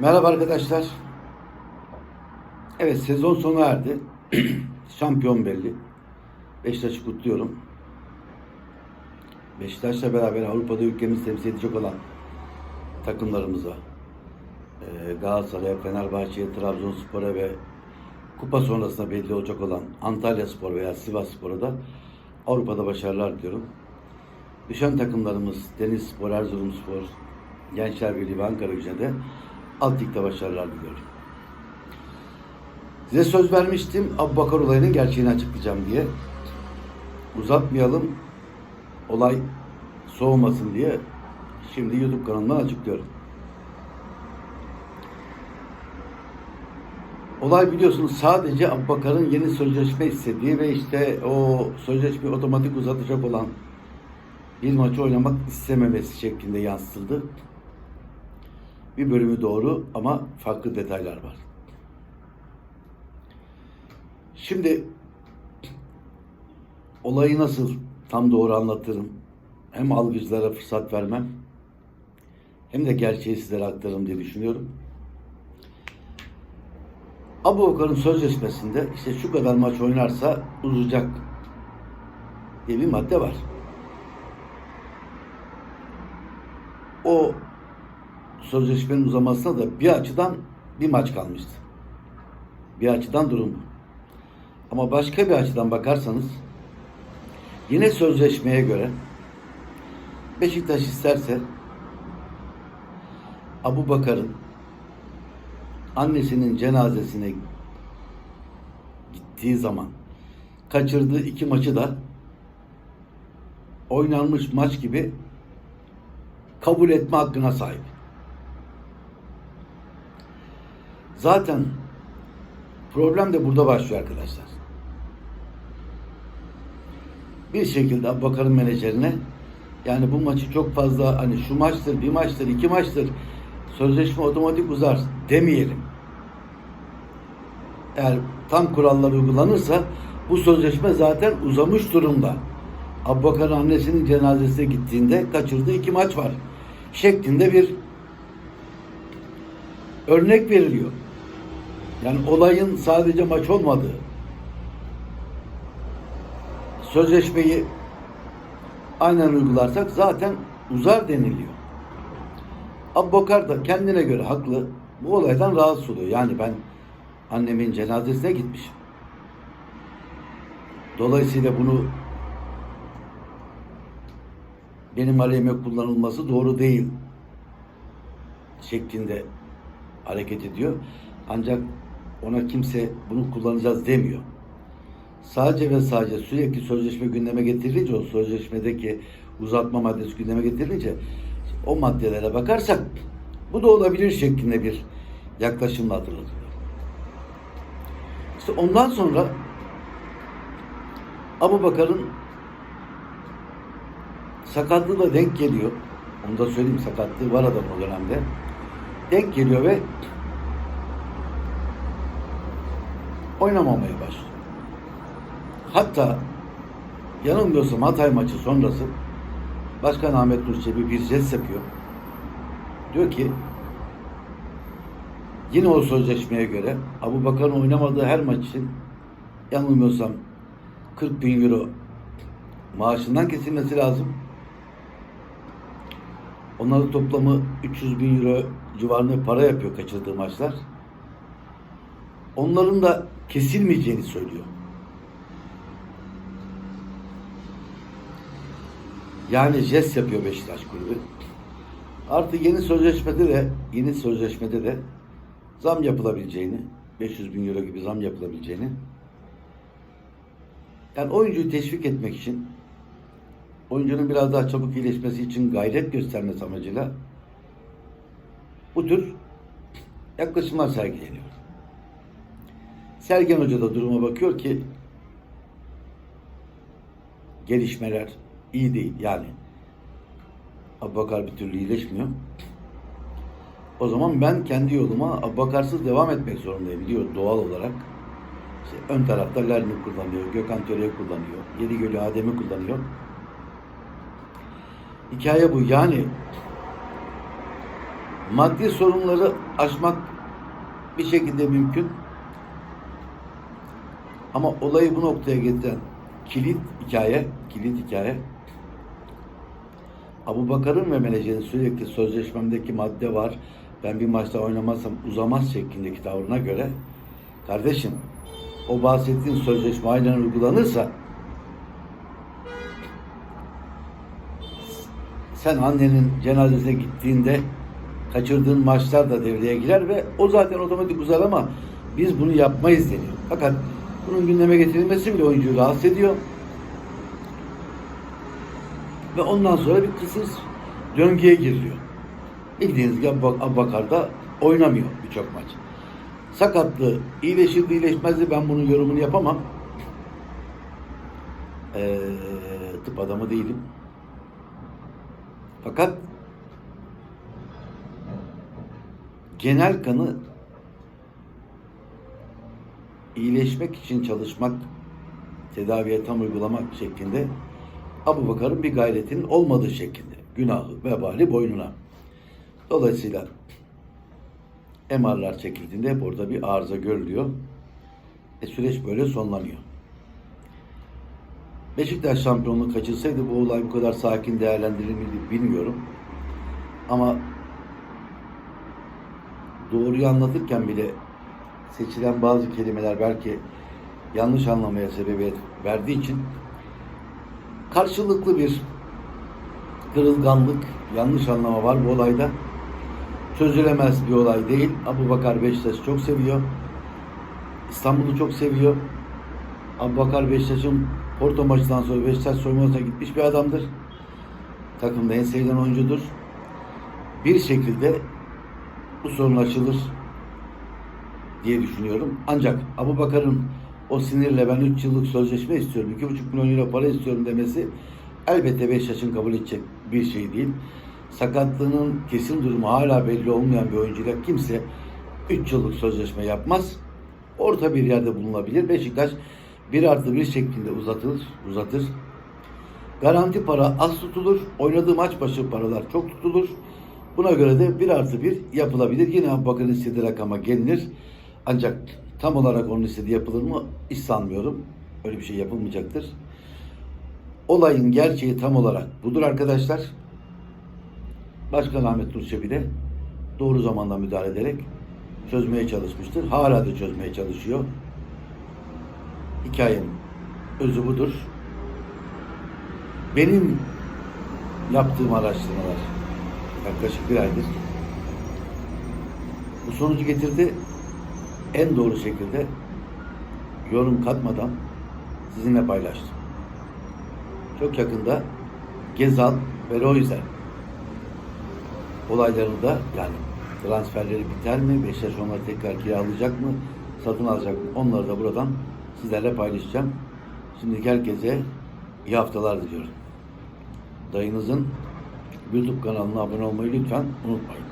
Merhaba arkadaşlar. Evet sezon sona erdi. Şampiyon belli. Beşiktaş'ı kutluyorum. Beşiktaş'la beraber Avrupa'da ülkemizi temsil edecek olan takımlarımıza eee, Galatasaray'a, Fenerbahçe'ye, Trabzonspor'a ve kupa sonrasında belli olacak olan Antalya Spor veya Sivas Spor'a da Avrupa'da başarılar diliyorum. Düşen takımlarımız Deniz Spor, Erzurum Spor, Gençler Birliği ve Ankara Gücü'ne de alt ligde başarılar diliyorum. Size söz vermiştim Abbakar olayının gerçeğini açıklayacağım diye. Uzatmayalım, olay soğumasın diye şimdi YouTube kanalımdan açıklıyorum. Olay biliyorsunuz sadece Abbakar'ın yeni sözleşme istediği ve işte o sözleşmeyi otomatik uzatacak olan bir maçı oynamak istememesi şeklinde yansıtıldı. Bir bölümü doğru ama farklı detaylar var. Şimdi olayı nasıl tam doğru anlatırım. Hem algıcılara fırsat vermem hem de gerçeği sizlere aktarırım diye düşünüyorum. Abu Bakar'ın sözleşmesinde işte şu kadar maç oynarsa uzayacak diye bir madde var. O sözleşmenin uzamasına da bir açıdan bir maç kalmıştı. Bir açıdan durum bu. Ama başka bir açıdan bakarsanız yine sözleşmeye göre Beşiktaş isterse Abu Bakar'ın annesinin cenazesine gittiği zaman kaçırdığı iki maçı da oynanmış maç gibi kabul etme hakkına sahip. Zaten problem de burada başlıyor arkadaşlar. Bir şekilde Abubakar'ın menajerine yani bu maçı çok fazla hani şu maçtır, bir maçtır, iki maçtır sözleşme otomatik uzar demeyelim. Eğer tam kurallar uygulanırsa bu sözleşme zaten uzamış durumda. Abubakar'ın annesinin cenazesine gittiğinde kaçırdığı iki maç var. Şeklinde bir örnek veriliyor. Yani olayın sadece maç olmadığı, sözleşmeyi aynen uygularsak zaten uzar deniliyor. Abbakar da kendine göre haklı. Bu olaydan rahatsız oluyor. Yani ben annemin cenazesine gitmişim. Dolayısıyla bunu benim aleyhime kullanılması doğru değil şeklinde hareket ediyor. Ancak ona kimse bunu kullanacağız demiyor. Sadece ve sadece sürekli sözleşme gündeme getirilince o sözleşmedeki uzatma maddesi gündeme getirilince o maddelere bakarsak bu da olabilir şeklinde bir yaklaşımla hatırlatıyor. İşte ondan sonra Abu Bakar'ın sakatlığı da denk geliyor. Onu da söyleyeyim sakatlığı var adam o dönemde. Denk geliyor ve oynamamaya başlıyor. Hatta yanılmıyorsam Hatay maçı sonrası Başkan Ahmet Nur bir jest yapıyor. Diyor ki yine o sözleşmeye göre Abu Bakar'ın oynamadığı her maç için yanılmıyorsam 40 bin euro maaşından kesilmesi lazım. Onların toplamı 300 bin euro civarında para yapıyor kaçırdığı maçlar. Onların da kesilmeyeceğini söylüyor. Yani jest yapıyor Beşiktaş kulübü. Artı yeni sözleşmede de yeni sözleşmede de zam yapılabileceğini 500 bin euro gibi zam yapılabileceğini yani oyuncuyu teşvik etmek için oyuncunun biraz daha çabuk iyileşmesi için gayret göstermesi amacıyla bu tür yaklaşımlar sergileniyor. Sergen Hoca da duruma bakıyor ki gelişmeler iyi değil. Yani Abbakar bir türlü iyileşmiyor. O zaman ben kendi yoluma Abbakarsız devam etmek zorundayım diyor doğal olarak. İşte ön tarafta Lerni kullanıyor, Gökhan Töre'yi kullanıyor, Yedigöl'ü Adem'i kullanıyor. Hikaye bu. Yani Maddi sorunları aşmak bir şekilde mümkün. Ama olayı bu noktaya getiren kilit hikaye, kilit hikaye Abu Bakar'ın ve menajerin sürekli sözleşmemdeki madde var. Ben bir maçta oynamazsam uzamaz şeklindeki tavrına göre kardeşim o bahsettiğin sözleşme aynen uygulanırsa sen annenin cenazesine gittiğinde kaçırdığın maçlar da devreye girer ve o zaten otomatik uzar ama biz bunu yapmayız deniyor. Fakat bunun gündeme getirilmesi bile oyuncuyu rahatsız ediyor. Ve ondan sonra bir kısır döngüye giriliyor. Bildiğiniz gibi Abu- Abubakar da oynamıyor birçok maç. Sakatlığı iyileşirdi iyileşmezdi ben bunun yorumunu yapamam. Ee, tıp adamı değilim. Fakat genel kanı iyileşmek için çalışmak, tedaviye tam uygulamak şeklinde Abu Bakar'ın bir gayretinin olmadığı şeklinde. Günahı, vebali boynuna. Dolayısıyla MR'lar çekildiğinde hep orada bir arıza görülüyor. E süreç böyle sonlanıyor. Beşiktaş şampiyonluğu kaçırsaydı bu olay bu kadar sakin değerlendirilmeli bilmiyorum. Ama doğruyu anlatırken bile seçilen bazı kelimeler belki yanlış anlamaya sebebiyet verdiği için karşılıklı bir kırılganlık, yanlış anlama var bu olayda. Çözülemez bir olay değil. Abu Bakar Beşiktaş'ı çok seviyor. İstanbul'u çok seviyor. Abu Bakar Beşiktaş'ın Porto maçından sonra Beşiktaş soyunmasına gitmiş bir adamdır. Takımda en sevilen oyuncudur. Bir şekilde bu sorun açılır diye düşünüyorum. Ancak Abu Bakar'ın o sinirle ben 3 yıllık sözleşme istiyorum, 2,5 milyon euro para istiyorum demesi elbette Beşiktaş'ın kabul edecek bir şey değil. Sakatlığının kesin durumu hala belli olmayan bir oyuncuyla kimse 3 yıllık sözleşme yapmaz. Orta bir yerde bulunabilir. Beşiktaş 1 artı 1 şeklinde uzatır, uzatır. Garanti para az tutulur. Oynadığı maç başı paralar çok tutulur. Buna göre de 1 artı 1 yapılabilir. Yine Abubakar'ın istediği rakama gelinir. Ancak tam olarak onun istediği yapılır mı hiç sanmıyorum. Öyle bir şey yapılmayacaktır. Olayın gerçeği tam olarak budur arkadaşlar. Başkan Ahmet Nur Çebi de doğru zamanda müdahale ederek çözmeye çalışmıştır. Hala da çözmeye çalışıyor. Hikayenin özü budur. Benim yaptığım araştırmalar yaklaşık bir aydır bu sonucu getirdi. En doğru şekilde yorum katmadan sizinle paylaştım. Çok yakında Gezal ve Royzer olaylarını da yani transferleri biter mi? Beşiktaş onları tekrar kiralayacak mı? Satın alacak mı? Onları da buradan sizlerle paylaşacağım. Şimdi herkese iyi haftalar diliyorum. Dayınızın YouTube kanalına abone olmayı lütfen unutmayın.